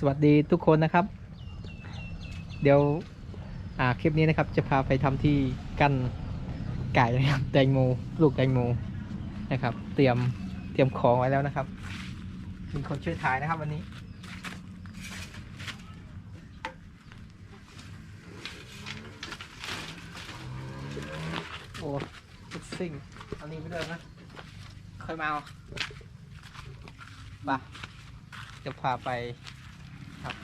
สวัสดีทุกคนนะครับ เดี๋ยวอ่าคลิปนี้นะครับ จะพาไปทำที่กั้นไก่นะครับแตงโมลูกแตงโมนะครับ เตรียมเตรียมของไว้แล้วนะครับ มีคนช่วยถ่ายนะครับวันนี้ โอ้ฟุตซิ่งอันนี้ไปเลยนะค่อยมาเอาไปจะพาไปครับ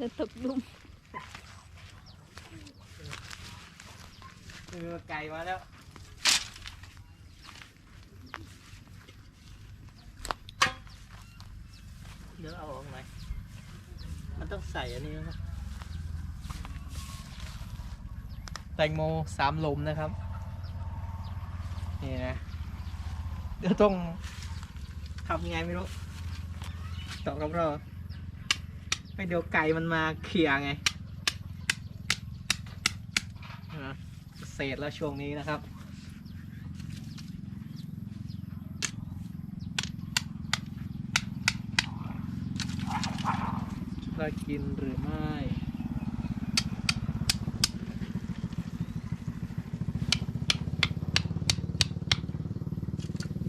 จะตกหลุม เออไก่มาแล้วเดี๋ยวเอาออกหน่อยมันต้องใส่อันนี้นะครับแตงโมสามลมนะครับ นี่นะ เดี๋ยวต้องทำยังไงไม่รู้ตอกับเราให้เดี๋ยวไก่มันมาเคลียไงนะ เศษแล้วช่วงนี้นะครับ จะกินหรือไม่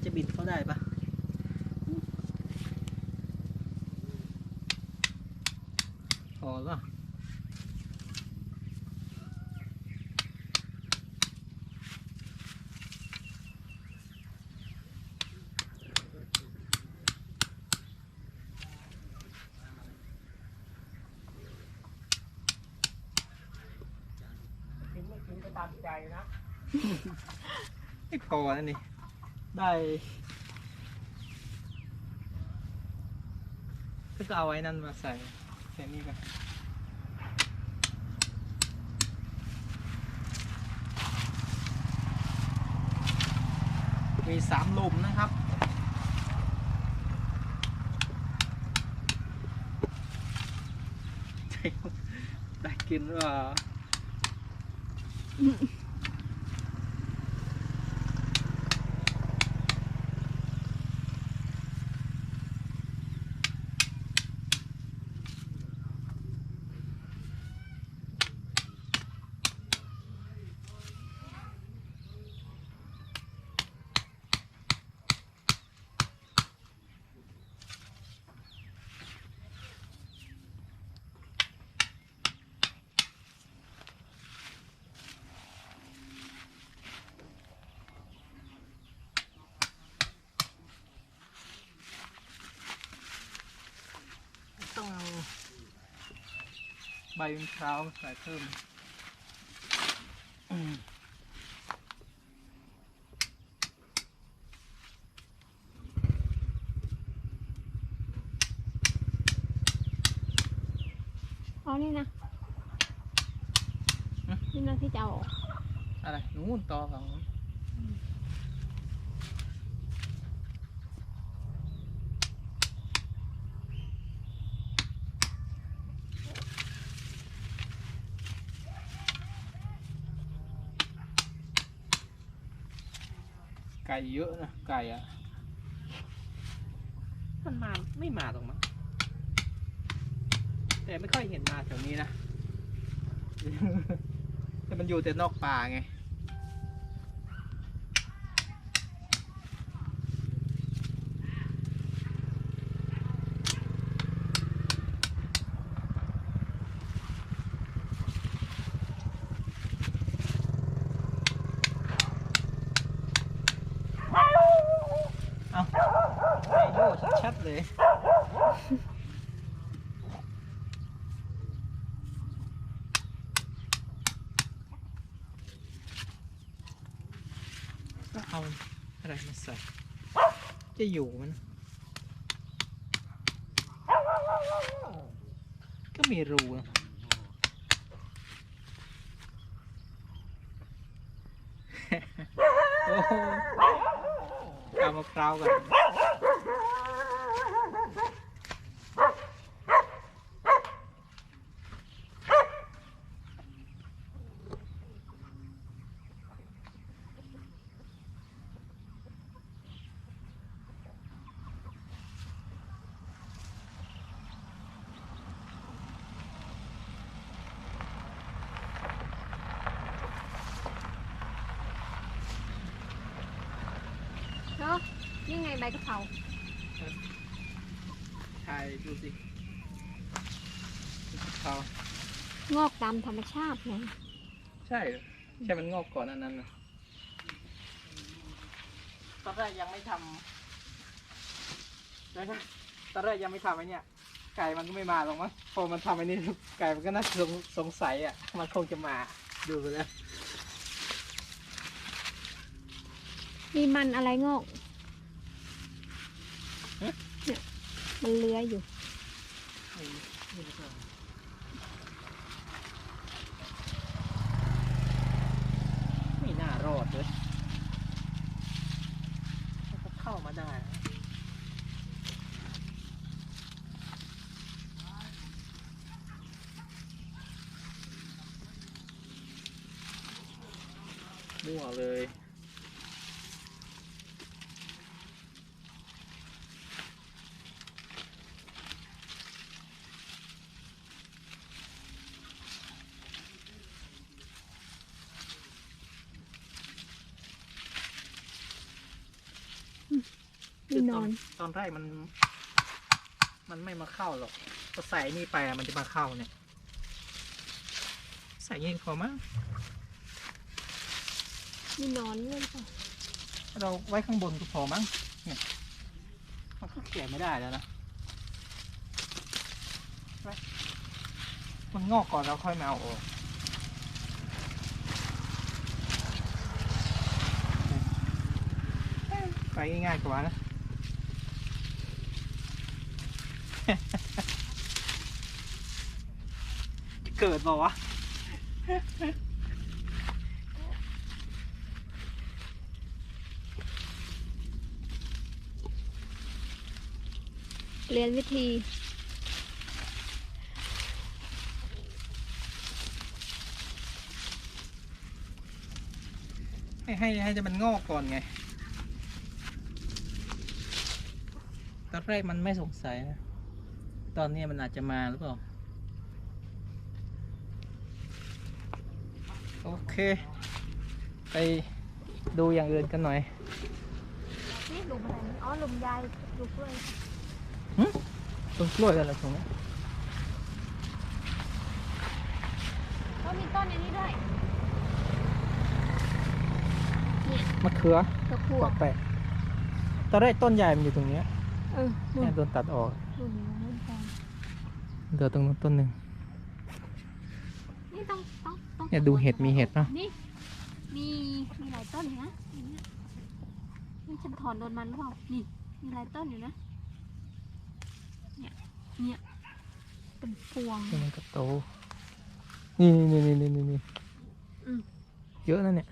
จะบิดเขาได้ปะพอแล้วกินไม่กินก็ตามใจ นะ ไม่พอนะนี่ ได้ก็เอาไว้นั่นมาใส่แค่นี้กันมีสามหลุมนะครับได้กินว่า ใบมะพร้าวใส่เพิ่มอืมเอานี่นะนี่นะที่จะเอาออกอะไร นู่นต่อฝั่งนู้น ไก่เยอะนะไก่อะมันมาไม่มาตรงมั้งแต่ไม่ค่อยเห็นมาแถวนี้นะ แต่มันอยู่แต่นอกป่าไง เอาไอโยชัดเลยก็เอาอะไรมาใส่ จะอยู่มัน ก็มีรูนะโอ้โหเอามะพร้าวกัน นี่ไงใบกะเพราถ่ายดูสิเขางอกตามธรรมชาติไงใช่เหรอใช่มันงอกก่อนอันนั้นนะตอนแรกยังไม่ทำนะครับตอนแรกยังไม่ทำไอ้เนี่ยไก่มันก็ไม่มาหรอกมั้งพอมันทำไอ้นี่ไก่มันก็น่าสงสงสัยอะ มันคงจะมาดูไปแล้ว มีมันอะไรงอกเนี่ย มันเลื้อยอยู่ไม่น่ารอดเลยถ้าเขาเข้ามาได้มั่วเลย มีนอน ตอนแรกมัน มันไม่มาเข้าหรอกพอใส่นี่ไปอะมันจะมาเข้าเนี่ย ใส่ยิงพอมั้งมีนอนด้วยเปล่าเราไว้ข้างบนก็พอมั้งเนี่ยมันก็เกี่ยไม่ได้แล้วนะไว้มันงอกก่อนเราค่อยมาเอาออกไปง่ายๆกว่านะ จะ เกิดเปล่าวะเรียนวิธี ให้ให้ให้จะมันงอกก่อนไง ตอนแรกมันไม่สงสัยนะ ตอนนี้มันอาจจะมาหรือเปล่า โอเค ไปดูอย่างอื่นกันหน่อย นี่หลุมอะไรนี่อ๋อหลุมยายปลูกกล้วยต้นกล้วยกันแล้วตรงนี้ก็มีต้นอันนี้ด้วยมะเขือตะขัวปอกแปะตอนแรกต้นใหญ่มันอยู่ตรงเนี้ยเออหลุมเนี่ยโดนตัดออก หลุมนู้นก่อน เหลือตรงนู้นต้นหนึ่ง นี่ต้องต้องต้องเนี่ยดูเห็ดมีเห็ดเนอะนี่มีมีหลายต้นอยู่นะอย่างเงี้ยนี่ฉันถอนโดนมันหรือเปล่านี่มีหลายต้นอยู่นะเนี่ยเนี่ยเป็นพวง นี่มันก็โต นี่นี่นี่นี่นี่นี่อืม เยอะนะเนี่ย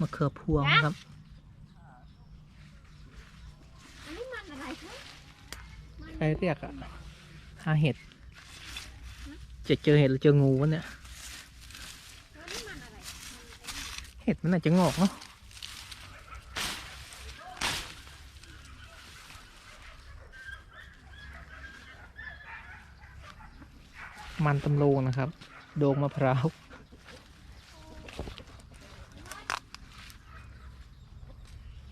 มะเขือพวงครับ อันนี้มันอะไรคะมันใครเรียกอะ หาเห็ด จะเจอเห็ดหรือเจองูวะเนี่ยอันนี้เห็ดมันน่าจะงอกเนาะมันตำโลงนะครับ โดงมะพร้าว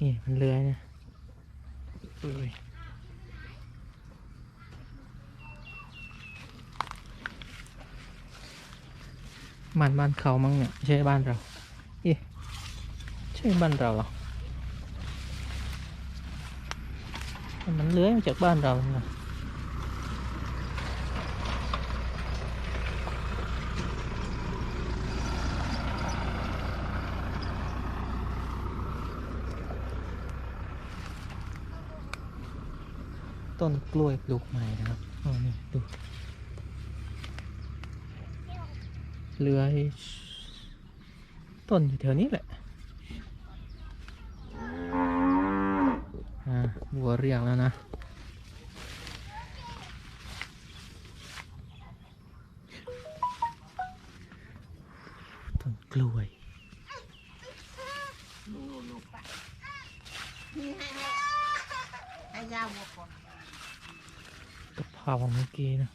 นี่มันเลื้อยนะเอ้ย มันบ้านเขามั้งเนี่ยไม่ใช่บ้านเราเอีใช่บ้านเราเหรอมันเลื้อยมาจากบ้านเราเนะต้นกล้วยปลูกใหม่นะครับอ๋อนี่ดู เลื้อยต้นอยู่แถวนี้แหละอ่าวัวเรียกแล้วนะต้นกล้วยกะเพราเมื่อกี้นะ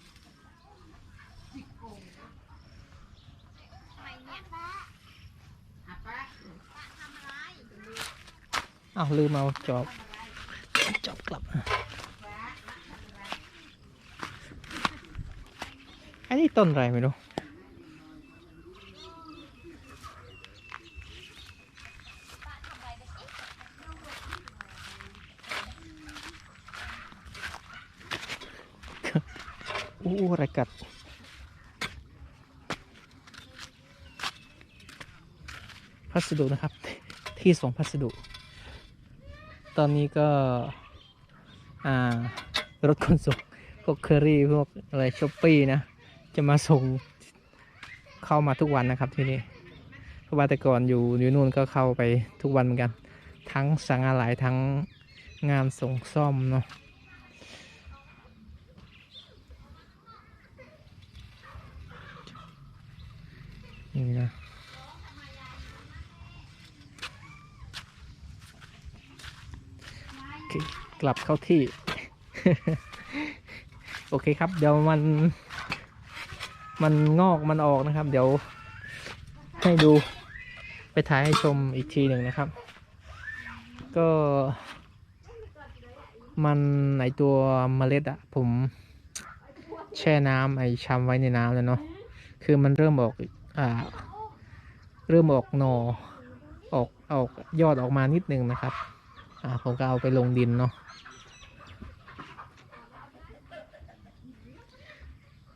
อะไร เอ้าวลืมเอาจอบจอบกลับ อันนี้ต้นอะไรไม่รู้อู้อะไรกัดพัสดุนะครับ ที่ส่งพัสดุ ตอนนี้ก็อ่ารถขนส่งพวกเคอรี่พวกอะไรช้อปปี้นะ จะมาส่งเข้ามาทุกวันนะครับที่นี่เพราะว่าแต่ก่อนอยู่อยู่นู่นก็เข้าไปทุกวันเหมือนกัน ทั้งสั่งอะไรทั้งงานส่งซ่อมเนาะนี่นะ กลับเข้าที่ โอเคครับ เดี๋ยวมัน มันงอกมันออกนะครับ เดี๋ยว ให้ดูไปถ่ายให้ชมอีกทีหนึ่งนะครับ ก็ มันไอตัวเมล็ดอะผมแช่น้ำไอชำไว้ในน้ำแล้วเนาะคือมันเริ่มออกอ่าเริ่มออกหนอออกออกยอดออกมานิดนึงนะครับ อ่าผมก็เอาไปลงดินเนาะ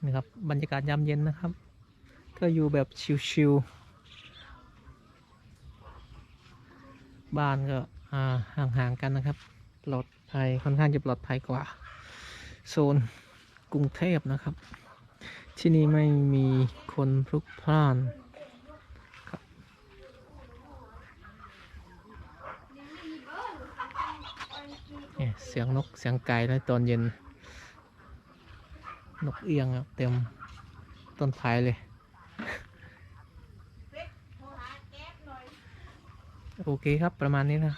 นี่ครับบรรยากาศยามเย็นนะครับ ก็อยู่แบบชิวๆบ้านก็ห่างๆกันนะครับ ปลอดภัยค่อนข้างจะปลอดภัยกว่า โซนกรุงเทพนะครับ ที่นี่ไม่มีคนพลุกพล่าน เสียงนกเสียงไก่แล้วตอนเย็น นกเอียงเต็มต้นไผ่เลย โอเคครับประมาณนี้นะ